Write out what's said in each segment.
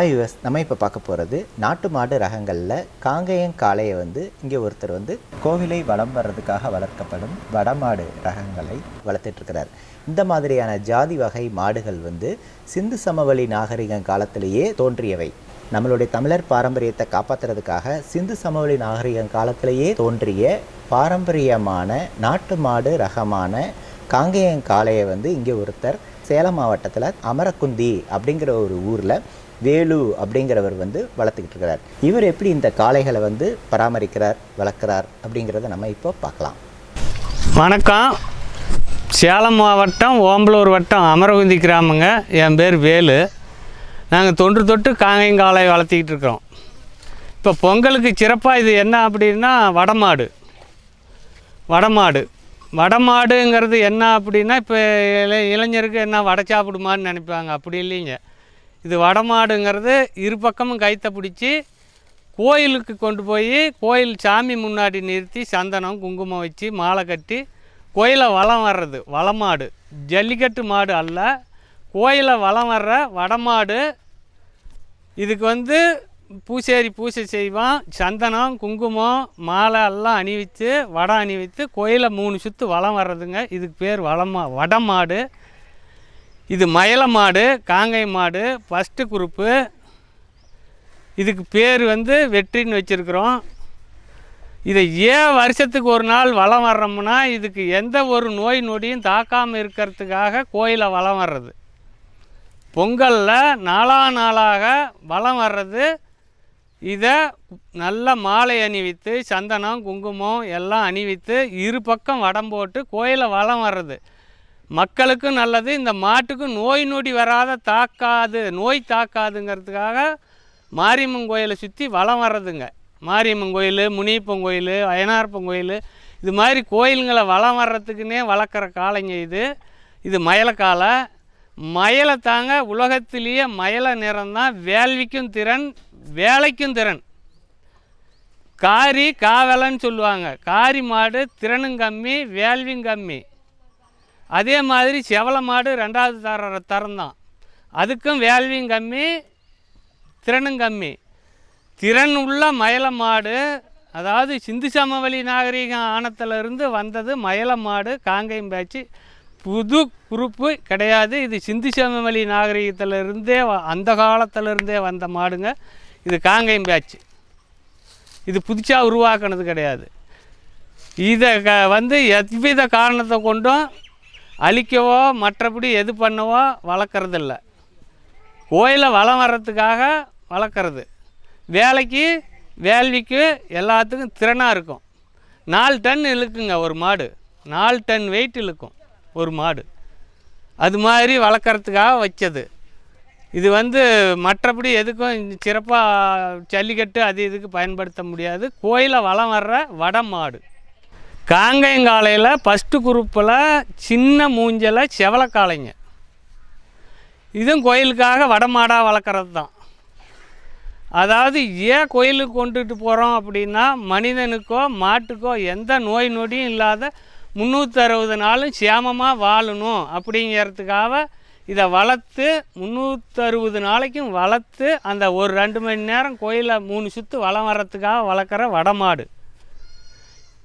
Hi US நம்ம இப்போ பார்க்க போகிறது நாட்டு மாடு ரகங்களில் காங்கேயம் காளையை வந்து இங்கே ஒருத்தர் வந்து கோவிலை வளம் வர்றதுக்காக வளர்க்கப்படும் வடமாடு ரகங்களை வளர்த்துட்ருக்கிறார். இந்த மாதிரியான ஜாதி வகை மாடுகள் வந்து சிந்து சமவெளி நாகரிக காலத்திலேயே தோன்றியவை. நம்மளுடைய தமிழர் பாரம்பரியத்தை காப்பாற்றுறதுக்காக சிந்து சமவெளி நாகரிக காலத்திலேயே தோன்றிய பாரம்பரியமான நாட்டு மாடு ரகமான காங்கேயம் காளையை வந்து இங்கே ஒருத்தர் சேலம் மாவட்டத்தில் அமரக்குந்தி அப்படிங்கிற ஒரு ஊரில் வேலு அப்படிங்கிறவர் வந்து வளர்த்துக்கிட்டு இருக்கிறார். இவர் எப்படி இந்த காளைகளை வந்து பராமரிக்கிறார் வளர்க்குறார் அப்படிங்கிறத நம்ம இப்போ பார்க்கலாம். வணக்கம். சேலம் மாவட்டம் ஓம்பலூர் வட்டம் அமரகுந்தி கிராமங்க. என் பேர் வேலு. நாங்கள் தொன்று தொட்டு காங்கையங்காலை வளர்த்திக்கிட்டு இருக்கிறோம். இப்போ பொங்கலுக்கு சிறப்பாக இது என்ன அப்படின்னா வடமாடு. வடமாடு. வடமாடுங்கிறது என்ன அப்படின்னா இப்போ இளைஞருக்கு என்ன வடை சாப்பிடுமான்னு நினைப்பாங்க. அப்படி இல்லைங்க. இது வடமாடுங்கிறது இரு பக்கமும் கைத்தை பிடிச்சி கோயிலுக்கு கொண்டு போய் கோயில் சாமி முன்னாடி நிறுத்தி சந்தனம் குங்குமம் வச்சு மாலை கட்டி கோயிலை வளம் வர்றது வளமாடு. ஜல்லிக்கட்டு மாடு அல்ல. கோயிலை வலம் வர்ற வடமாடு. இதுக்கு வந்து பூசேரி பூசை செய்வான். சந்தனம் குங்குமம் மாலை எல்லாம் அணிவித்து வடம் அணிவித்து கோயிலை மூணு சுற்று வலம் வர்றதுங்க. இதுக்கு பேர் வளமா வடமாடு. இது மயில மாடு காங்கை மாடு ஃபஸ்ட்டு குரூப்பு. இதுக்கு பேர் வந்து வெற்றின்னு வச்சுருக்குறோம். இதை ஏன் வருஷத்துக்கு ஒரு நாள் வலம் வர்றோம்னா இதுக்கு எந்த ஒரு நோய் நொடியும் தாக்காமல் இருக்கிறதுக்காக கோயிலை வலம் வர்றது. பொங்கலில் நாளா நாளாக வலம் வர்றது. இதை நல்ல மாலை அணிவித்து சந்தனம் குங்குமம் எல்லாம் அணிவித்து இரு பக்கம் வடம் போட்டு கோயிலை வலம் வர்றது. மக்களுக்கும் நல்லது இந்த மாட்டுக்கும் நோய் நொடி வராத தாக்காது நோய் தாக்காதுங்கிறதுக்காக மாரியம்மன் கோயிலை சுற்றி வளம் வர்றதுங்க. மாரியம்மன் கோயில் முனியப்பன் கோயில் அயனார்ப்பன் கோயில் இது மாதிரி கோயிலுங்களை வளம் வர்றதுக்குன்னே வளர்க்குற காளைங்க இது. இது மயலக்காலை மயிலை தாங்க உலகத்திலேயே மயில நிறம் தான் வேள்விக்கும் திறன் வேலைக்கும் திறன். காரி காவலன்னு சொல்லுவாங்க. காரி மாடு திறனும் கம்மி வேள்வியும் கம்மி. அதே மாதிரி செவல மாடு ரெண்டாவது தர தரம் தான் அதுக்கும் வேல்வியும் கம்மி திறனும் கம்மி. திறன் உள்ள மயில மாடு அதாவது சிந்து சமவெளி நாகரிகம் ஆணத்திலிருந்து வந்தது மயில மாடு காங்கேயம் பேச்சு. புது குரூப்பு கிடையாது. இது சிந்து சமவெளி நாகரிகத்திலிருந்தே வ- அந்த காலத்திலிருந்தே வந்த மாடுங்க. இது காங்கேயம் பேச்சு. இது புதுசாக உருவாக்குனது கிடையாது. இதை க வந்து எவ்வித காரணத்தை கொண்டும் அழிக்கவோ மற்றபடி எது பண்ணவோ வளர்க்குறதில்ல. கோயிலை வளம் வர்றதுக்காக வளர்க்குறது. வேலைக்கு வேள்விக்கு எல்லாத்துக்கும் திறனாக இருக்கும். நாலு டன் இழுக்குங்க ஒரு மாடு. நாலு டன் வெயிட் இழுக்கும் ஒரு மாடு. அது மாதிரி வளர்க்குறதுக்காக வச்சது. இது வந்து மற்றபடி எதுக்கும் சிறப்பாக ஜல்லிக்கட்டு அது இதுக்கு பயன்படுத்த முடியாது. கோயிலை வளம் வர்ற வட மாடு காங்கையங்காலையில் ஃபஸ்ட்டு குரூப்பில் சின்ன மூஞ்சல செவலக்காளைங்க இதுவும் கோயிலுக்காக வடமாடாக வளர்க்குறது தான் அதாவது ஏன் கோயிலுக்கு கொண்டுட்டு போகிறோம் அப்படின்னா மனிதனுக்கோ மாட்டுக்கோ எந்த நோய் நொடியும் இல்லாத முந்நூற்றறுபது நாளும் சேமமாக வாழணும் அப்படிங்கிறதுக்காக இதை வளர்த்து முந்நூற்றறுபது நாளைக்கும் வளர்த்து அந்த ஒரு ரெண்டு மணி நேரம் கோயிலை மூணு சுற்று வளம் வர்றதுக்காக வளர்க்குற வடமாடு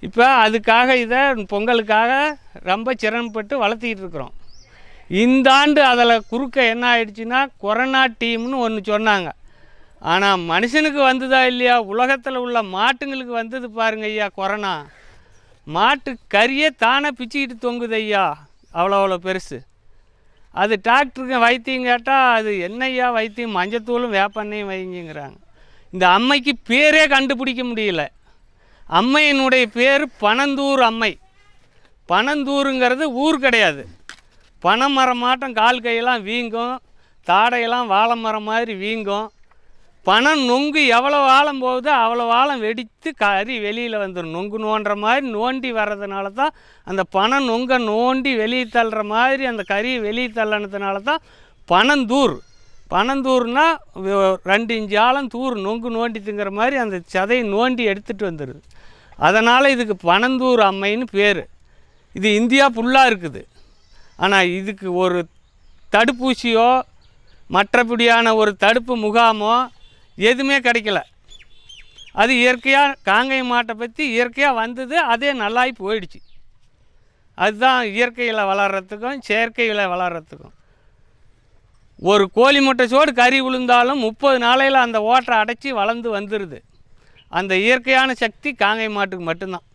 இப்போ அதுக்காக இதை பொங்கலுக்காக ரொம்ப சிரமப்பட்டு வளர்த்திக்கிட்டு இருக்கிறோம். இந்த ஆண்டு அதில் குறுக்க என்ன ஆயிடுச்சுன்னா கொரோனா டீம்னு ஒன்று சொன்னாங்க. ஆனால் மனுஷனுக்கு வந்ததா இல்லையா? உலகத்தில் உள்ள மாட்டுங்களுக்கு வந்தது பாருங்க ஐயா கொரோனா. மாட்டு கறியே தானே பிச்சுக்கிட்டு தொங்குது ஐயா அவ்வளோ அவ்வளோ பெருசு. அது டாக்டருக்கு வைத்தியம் கேட்டால் அது என்னய்யா வைத்தியம்? மஞ்சத்தூளும் வேப்பெண்ணையும் வைங்கிறாங்க இந்த அம்மைக்கு பேரே கண்டுபிடிக்க முடியல. அம்மையினுடைய பேர் பனந்தூர் அம்மை. பனந்தூருங்கிறது ஊர் கிடையாது. பனைமரம் மாட்டம் கால் கையெல்லாம் வீங்கும். தாடையெல்லாம் வாழை மரம் மாதிரி வீங்கும். பனம் நொங்கு எவ்வளோ ஆழம் போகுதோ அவ்வளோ ஆழம் வெடித்து கறி வெளியில் வந்துடும் நொங்கு நோண்டுற மாதிரி நோண்டி வர்றதுனால தான் அந்த பனம் நொங்கை நோண்டி வெளியே தள்ளுற மாதிரி அந்த கறி வெளியே தள்ளனதுனால தான் பனந்தூர். பனந்தூர்னா ரெண்டு இஞ்சி ஆழம் தூர் நொங்கு நோண்டித்துங்கிற மாதிரி அந்த சதையை நோண்டி எடுத்துகிட்டு வந்துடுது அதனால் இதுக்கு பனந்தூர் அம்மைன்னு பேர். இது இந்தியா ஃபுல்லாக இருக்குது. ஆனால் இதுக்கு ஒரு தடுப்பூசியோ மற்றபடியான ஒரு தடுப்பு முகாமோ எதுவுமே கிடைக்கல. அது இயற்கையாக காங்கை மாட்டை பற்றி இயற்கையாக வந்தது அதே நல்லாகி போயிடுச்சு. அதுதான் இயற்கையில் வளர்கிறதுக்கும் செயற்கையில் வளர்கிறதுக்கும் ஒரு கோழி முட்டை சோடு கறி விழுந்தாலும் முப்பது நாளையில் அந்த ஓட்டை அடைச்சி வளர்ந்து வந்துடுது அந்த இயற்கையான சக்தி காங்கை மாட்டுக்கு மட்டும்தான்.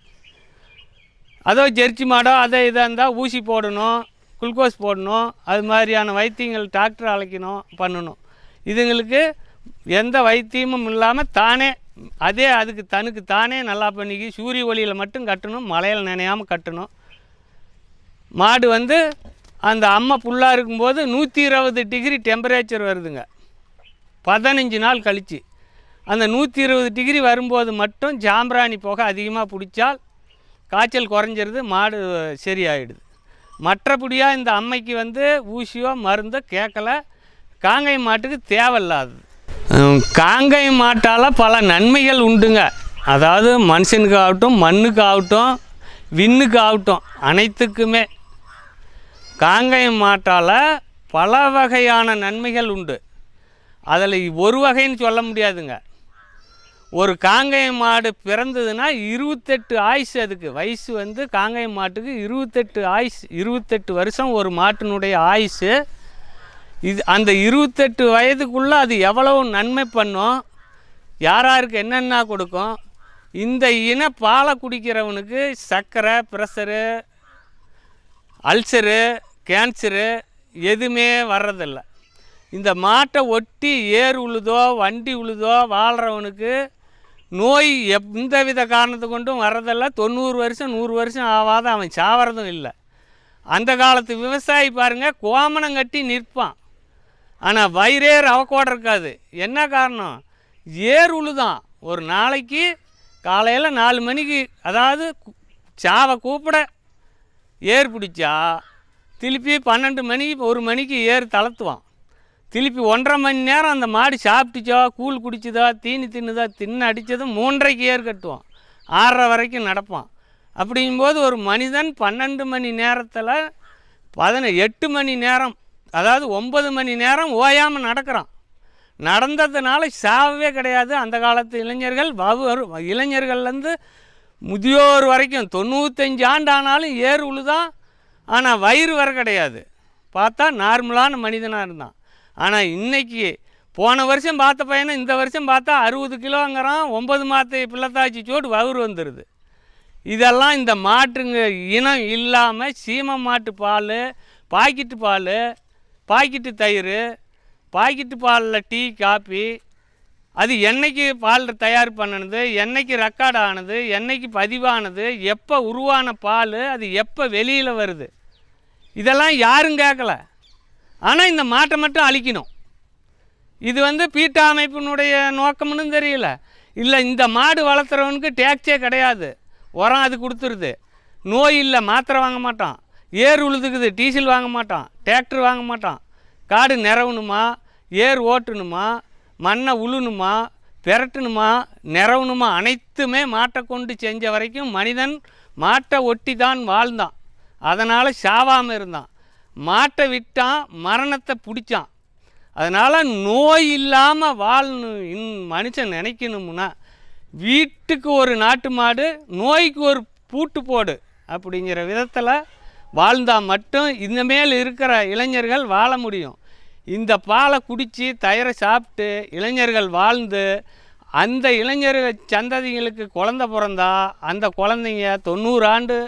அதோ ஜெர்சி மாடோ அதை இதாக இருந்தால் ஊசி போடணும் குளுக்கோஸ் போடணும் அது மாதிரியான வைத்தியங்கள் டாக்டர் அழைக்கணும் பண்ணணும். இதுங்களுக்கு எந்த வைத்தியமும் இல்லாமல் தானே அதே அதுக்கு தனக்கு தானே நல்லா பண்ணிக்கி சூரிய ஒளியில் மட்டும் கட்டணும் மழையில் நினையாமல் கட்டணும். மாடு வந்து அந்த அம்மை புல்லாக இருக்கும்போது நூற்றி இருபது டிகிரி டெம்பரேச்சர் வருதுங்க. பதினஞ்சு நாள் கழித்து அந்த நூற்றி இருபது டிகிரி வரும்போது மட்டும் ஜாம்பிராணி புகை அதிகமாக பிடிச்சால் காய்ச்சல் குறைஞ்சிருது மாடு சரியாயிடுது. மற்றபடியாக இந்த அம்மைக்கு வந்து ஊசியோ மருந்தோ கேட்கல. காங்கை மாட்டுக்கு தேவையில்லாதது. காங்கை மாட்டால் பல நன்மைகள் உண்டுங்க. அதாவது மனுஷனுக்கு ஆகட்டும் மண்ணுக்கு ஆகட்டும் விண்ணுக்கு ஆகட்டும் அனைத்துக்குமே. காங்கை மாட்டால் பல வகையான நன்மைகள் உண்டு. அதில் ஒரு வகைன்னு சொல்ல முடியாதுங்க. ஒரு காங்கேய மாடு பிறந்ததுன்னா இருபத்தெட்டு ஆயுசு அதுக்கு. வயசு வந்து காங்கேய மாட்டுக்கு இருபத்தெட்டு ஆயுசு இருபத்தெட்டு வருஷம் ஒரு மாட்டினுடைய ஆயுசு. இது அந்த இருபத்தெட்டு வயதுக்குள்ளே அது எவ்வளவு நன்மை பண்ணும் யாராருக்கு என்னென்ன கொடுக்கும் இந்த இன பாலை குடிக்கிறவனுக்கு சர்க்கரை ப்ரெஷரு அல்சரு கேன்சரு எதுவுமே வர்றதில்லை. இந்த மாட்டை ஒட்டி ஏர் உழுதோ வண்டி உழுதோ வாழ்கிறவனுக்கு நோய் எந்த வித காரணத்தை கொண்டும் வர்றதில்ல. தொண்ணூறு வருஷம் நூறு வருஷம் ஆகாத அவன் சாவறதும் இல்லை. அந்த காலத்து விவசாயி பாருங்கள் கோமணம் கட்டி நிற்பான். ஆனால் வயிறே ரவக்கோட இருக்காது. என்ன காரணம்? ஏர் உழுதான். ஒரு நாளைக்கு காலையில் நாலு மணிக்கு அதாவது சாவை கூப்பிட ஏர் பிடிச்சா திருப்பி பன்னெண்டு மணிக்கு ஒரு மணிக்கு ஏர் தளர்த்துவான். திருப்பி ஒன்றரை மணி நேரம் அந்த மாடு சாப்பிட்டுச்சோ கூழ் குடிச்சுதா தீனி தின்னுதா தின்னு அடித்ததும் மூன்றரைக்கு ஏர் கட்டுவான். ஆறரை வரைக்கும் நடப்பான். அப்படிங்கும்போது ஒரு மனிதன் பன்னெண்டு மணி நேரத்தில் பதின எட்டு மணி நேரம் அதாவது ஒன்பது மணி நேரம் ஓயாமல் நடக்கிறான். நடந்ததுனால சாவே கிடையாது. அந்த காலத்து இளைஞர்கள் வவு இளைஞர்கள்லேருந்து முதியோர் வரைக்கும் தொண்ணூத்தஞ்சு ஆண்டு ஆனாலும் ஏர் உழுதான். ஆனால் வயிறு வர கிடையாது. பார்த்தா நார்மலான மனிதனாக இருந்தான். ஆனால் இன்றைக்கி போன வருஷம் பார்த்த பையனை இந்த வருஷம் பார்த்தா அறுபது கிலோங்கிறான் ஒன்பது மாத பிள்ளைத்தாச்சி சோடு வவுறு வந்துடுது இதெல்லாம் இந்த மாட்டுங்க இனம் இல்லாமல் சீம மாட்டு பால் பாக்கெட்டு பால் பாக்கெட்டு தயிர் பாக்கெட்டு பாலில் டீ காப்பி அது என்றைக்கு பால் தயார் பண்ணினது என்றைக்கு ரெக்கார்ட் ஆனது என்றைக்கு பதிவானது எப்போ உருவான பால் அது எப்போ வெளியில் வருது? இதெல்லாம் யாரும் கேட்கல. ஆனால் இந்த மாட்டை மட்டும் அழிக்கணும். இது வந்து பீட்டா அமைப்பினுடைய நோக்கம்னு தெரியல. இல்லை இந்த மாடு வளர்த்துறவனுக்கு டேக்ஸே கிடையாது. உரம் அது கொடுத்துருது. நோய் இல்லை மாத்திரை வாங்க மாட்டான். ஏர் உழுதுக்குது டீசல் வாங்க மாட்டான். டிராக்டர் வாங்க மாட்டான். காடு நிறவணுமா ஏர் ஓட்டணுமா? மண்ணை உழுணுமா? பெரட்டணுமா? நிறவணுமா அனைத்துமே மாட்டை கொண்டு செஞ்ச வரைக்கும் மனிதன் மாட்டை ஒட்டி தான் வாழ்ந்தான். அதனால் சாவாமல் இருந்தான். மாட்டை விட்டான் மரணத்தை பிடிச்சான். அதனால் நோய் இல்லாமல் வாழணும் இன் மனுஷன் நினைக்கணும்னா வீட்டுக்கு ஒரு நாட்டு மாடு நோய்க்கு ஒரு பூட்டு போடு அப்படிங்கிற விதத்தில் வாழ்ந்தால் மட்டும் இந்தமேல் இருக்கிற இளைஞர்கள் வாழ முடியும். இந்த பாலை குடித்து தயிரை சாப்பிட்டு இளைஞர்கள் வாழ்ந்து அந்த இளைஞர்கள் சந்ததிகளுக்கு குழந்த பிறந்தா அந்த குழந்தைங்க தொண்ணூறு ஆண்டு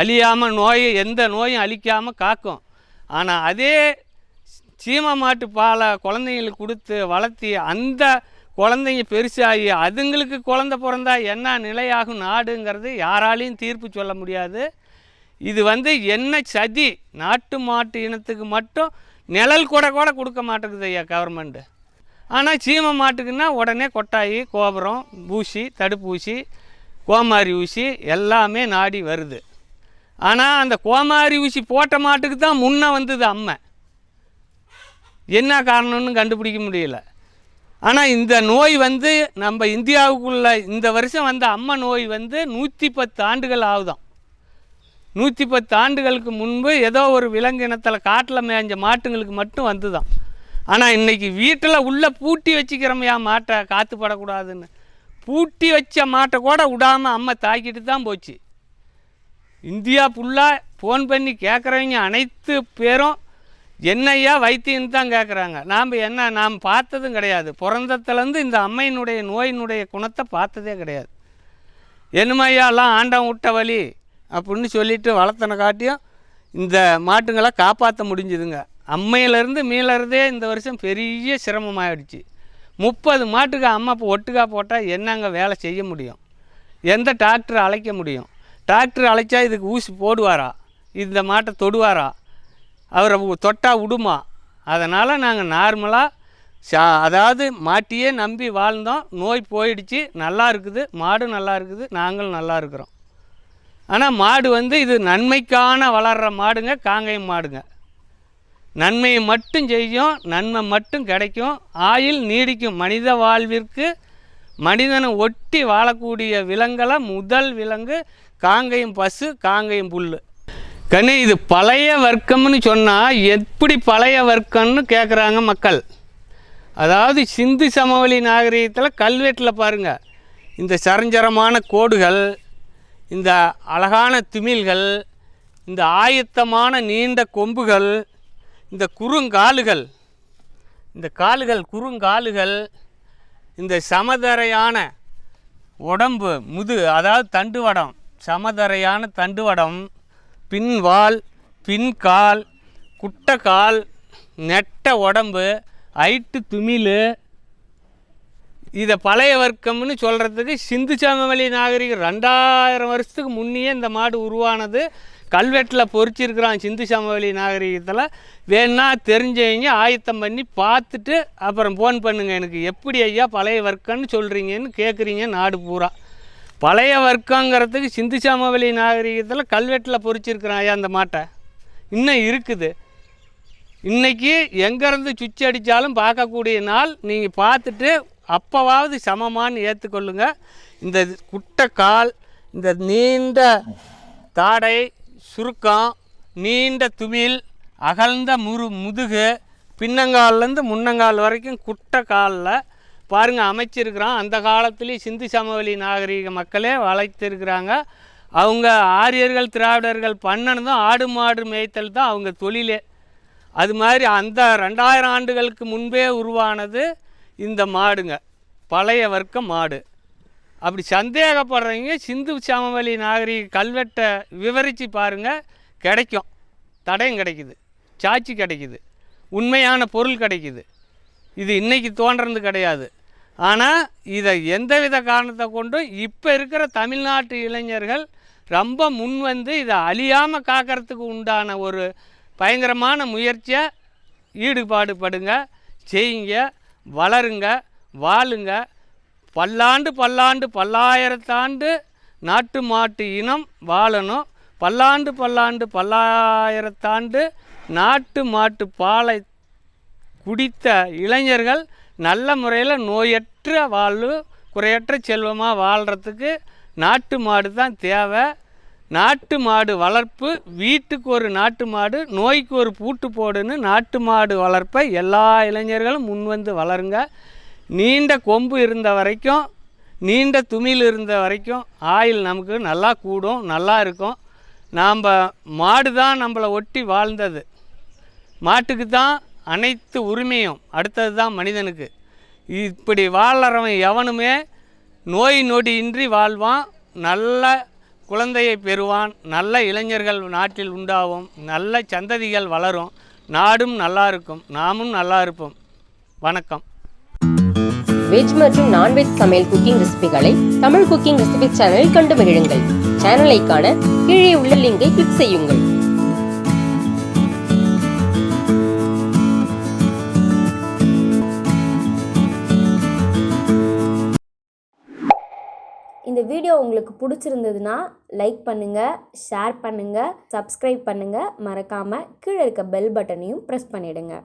அழியாமல் நோயை எந்த நோயும் அழிக்காமல் காக்கும். ஆனால் அதே சீம மாட்டு பாலை குழந்தைங்களுக்கு கொடுத்து வளர்த்தி அந்த குழந்தைங்க பெருசாகி அதுங்களுக்கு குழந்த பிறந்தா என்ன நிலையாகும் நாடுங்கிறது யாராலையும் தீர்ப்பு சொல்ல முடியாது. இது வந்து என்ன சதி? நாட்டு மாட்டு இனத்துக்கு மட்டும் நிழல் கூட கூட கொடுக்க மாட்டேங்குது ஐயா கவர்மெண்ட்டு ஆனால் சீம மாட்டுக்குன்னா உடனே கொட்டாயி கோபுரம் ஊசி தடுப்பூசி கோமாரி ஊசி எல்லாமே நாடி வருது. ஆனால் அந்த கோமாரி ஊசி போட்ட மாட்டுக்கு தான் முன்னே வந்தது அம்மை. என்ன காரணம்னு கண்டுபிடிக்க முடியல. ஆனால் இந்த நோய் வந்து நம்ம இந்தியாவுக்குள்ள இந்த வருஷம் வந்த அம்மை நோய் வந்து நூற்றி பத்து ஆண்டுகள் ஆகுதாம். நூற்றி பத்து ஆண்டுகளுக்கு முன்பு ஏதோ ஒரு விலங்கினத்தில் காட்டில் மேய்ஞ்ச மாட்டுங்களுக்கு மட்டும் வந்துதான் ஆனால் இன்றைக்கி வீட்டில் உள்ளே பூட்டி வச்சுக்கிறோமையா மாட்டை காற்று படக்கூடாதுன்னு. பூட்டி வச்ச மாட்டை கூட விடாமல் அம்மா தாக்கிட்டு தான் போச்சு. இந்தியா ஃபுல்லாக ஃபோன் பண்ணி கேட்குறவங்க அனைத்து பேரும் என்னையா வைத்தியன்னு தான் கேட்குறாங்க நாம் என்ன நாம் பார்த்ததும் கிடையாது. பிறந்தத்துலேருந்து இந்த அம்மையினுடைய நோயினுடைய குணத்தை பார்த்ததே கிடையாது. என்னமையாலாம் ஆண்டம் விட்ட வழி அப்படின்னு சொல்லிட்டு வளர்த்தனை காட்டியும் இந்த மாட்டுங்களை காப்பாற்ற முடிஞ்சுதுங்க. அம்மையிலேருந்து மீளறதே இந்த வருஷம் பெரிய சிரமமாகிடுச்சு முப்பது மாட்டுக்கு அம்மா இப்போ ஒட்டுக்கா போட்டால் என்னங்க வேலை செய்ய முடியும்? எந்த டாக்டர் அழைக்க முடியும்? டாக்டர் அழைச்சா இதுக்கு ஊசி போடுவாரா? இந்த மாட்டை தொடுவாரா? அவரை தொட்டால் தொட்டா விடுமா அதனால் நாங்கள் நார்மலாக சா அதாவது மாட்டியே நம்பி வாழ்ந்தோம். நோய் போயிடுச்சு. நல்லா இருக்குது. மாடும் நல்லா இருக்குது. நாங்களும் நல்லா இருக்கிறோம். ஆனால் மாடு வந்து இது நன்மைக்கான வளர்கிற மாடுங்க காங்கையும் மாடுங்க. நன்மையை மட்டும் செய்யும் நன்மை மட்டும் கிடைக்கும். ஆயில் நீடிக்கும். மனித வாழ்விற்கு மனிதனை ஒட்டி வாழக்கூடிய விலங்குல முதல் விலங்கு காங்கேயம் பசு காங்கையும் புல் கண்ணு இது பழைய வர்க்கம்னு சொன்னால் எப்படி பழைய வர்க்கம்னு கேட்குறாங்க மக்கள். அதாவது சிந்து சமவெளி நாகரிகத்தில் கல்வெட்டில் பாருங்கள் இந்த சரஞ்சரமான கோடுகள் இந்த அழகான திமில்கள் இந்த ஆயத்தமான நீண்ட கொம்புகள் இந்த குறுங்காலுகள் இந்த காலுகள் குறுங்காலுகள் இந்த சமதரையான உடம்பு முது அதாவது தண்டுவடம் சமதரையான தண்டுவடம் பின்வால் பின்கால் குட்டக்கால் நெட்ட உடம்பு ஐட்டு துமிழ். இதை பழைய வர்க்கம்னு சொல்கிறதுக்கு சிந்து சமவெளி நாகரிகம் ரெண்டாயிரம் வருஷத்துக்கு முன்னையே இந்த மாடு உருவானது. கல்வெட்டில் பொறிச்சிருக்கிறான் சிந்து சமவெளி நாகரிகத்தில். வேணா தெரிஞ்சவங்க ஆயத்தம் பண்ணி பார்த்துட்டு அப்புறம் ஃபோன் பண்ணுங்கள் எனக்கு எப்படி ஐயா பழைய வர்க்கம்னு சொல்கிறீங்கன்னு கேட்குறீங்க நாடு பூரா. பழைய வர்க்கங்கிறதுக்கு சிந்து சாமவெளி நாகரிகத்தில் கல்வெட்டில் பொறிச்சிருக்கிறான் ஐயா அந்த மாட்டை. இன்னும் இருக்குது. இன்றைக்கி எங்கேருந்து சுவிட்ச் அடித்தாலும் பார்க்கக்கூடிய நாள் நீங்கள் பார்த்துட்டு அப்போவாவது சமமான்னு ஏற்றுக்கொள்ளுங்க இந்த குட்டை கால் இந்த நீண்ட தாடை சுருக்கம் நீண்ட துமில் அகழ்ந்த முரு முதுகு பின்னங்கால்லேருந்து முன்னங்கால் வரைக்கும் குட்டை காலில் பாருங்கள் அமைச்சிருக்கிறோம் அந்த காலத்துலேயும் சிந்து சமவெளி நாகரிக மக்களே வளைத்திருக்கிறாங்க அவங்க ஆரியர்கள் திராவிடர்கள் பண்ணனதும் ஆடு மாடு மேய்த்தல் தான் அவங்க தொழிலே. அது மாதிரி அந்த ரெண்டாயிரம் ஆண்டுகளுக்கு முன்பே உருவானது இந்த மாடுங்க. பழைய வர்க்க மாடு. அப்படி சந்தேகப்படுறவங்க சிந்து சமவெளி நாகரிக கல்வெட்டை விவரித்து பாருங்கள் கிடைக்கும். தடயம் கிடைக்குது. சாட்சி கிடைக்குது. உண்மையான பொருள் கிடைக்குது. இது இன்றைக்கி தோன்றது கிடையாது. ஆனால் இதை எந்தவித காரணத்தை கொண்டும் இப்போ இருக்கிற தமிழ்நாட்டு இளைஞர்கள் ரொம்ப முன் வந்து இதை அழியாமல் காக்கிறதுக்கு உண்டான ஒரு பயங்கரமான முயற்சியை ஈடுபாடு படுங்க செய்யுங்க வளருங்க வாழுங்க. பல்லாண்டு பல்லாண்டு பல்லாயிரத்தாண்டு நாட்டு மாட்டு இனம் வாழணும். பல்லாண்டு பல்லாண்டு பல்லாயிரத்தாண்டு நாட்டு மாட்டு பாலை குடித்த இளைஞர்கள் நல்ல முறையில் நோயற்ற வாழ்வு குறையற்ற செல்வமாக வாழ்கிறதுக்கு நாட்டு மாடு தான் தேவை. நாட்டு மாடு வளர்ப்பு வீட்டுக்கு ஒரு நாட்டு மாடு நோய்க்கு ஒரு பூட்டு போடுன்னு நாட்டு மாடு வளர்ப்பை எல்லா இளைஞர்களும் முன்வந்து வளருங்க. நீண்ட கொம்பு இருந்த வரைக்கும் நீண்ட துமில் இருந்த வரைக்கும் ஆயில் நமக்கு நல்லா கூடும் நல்லா இருக்கும். நாம் மாடு தான் நம்மளை ஒட்டி வாழ்ந்தது. மாட்டுக்கு தான் அனைத்து உரிமையும். அடுத்தது தான் மனிதனுக்கு. இப்படி வாழறவன் எவனுமே நோய் நொடியின்றி வாழ்வான். நல்ல குழந்தையை பெறுவான். நல்ல இளைஞர்கள் நாட்டில் உண்டாகும் நல்ல சந்ததிகள் வளரும். நாடும் நல்லா இருக்கும். நாமும் நல்லா இருப்போம். வணக்கம். வெஜ் மற்றும் நான்வெஜ் சமையல் குக்கிங் ரெசிபிகளை தமிழ் குக்கிங் ரெசிபி சேனலில் கண்டு மகிழுங்கள். சேனலை காண கீழே உள்ள லிங்கை கிளிக் செய்யுங்கள். உங்களுக்கு பிடிச்சிருந்ததுன்னா லைக் பண்ணுங்கள் ஷேர் பண்ணுங்கள் சப்ஸ்கிரைப் பண்ணுங்கள் மறக்காமல் கீழே இருக்க பெல் பட்டனையும் ப்ரெஸ் பண்ணிவிடுங்க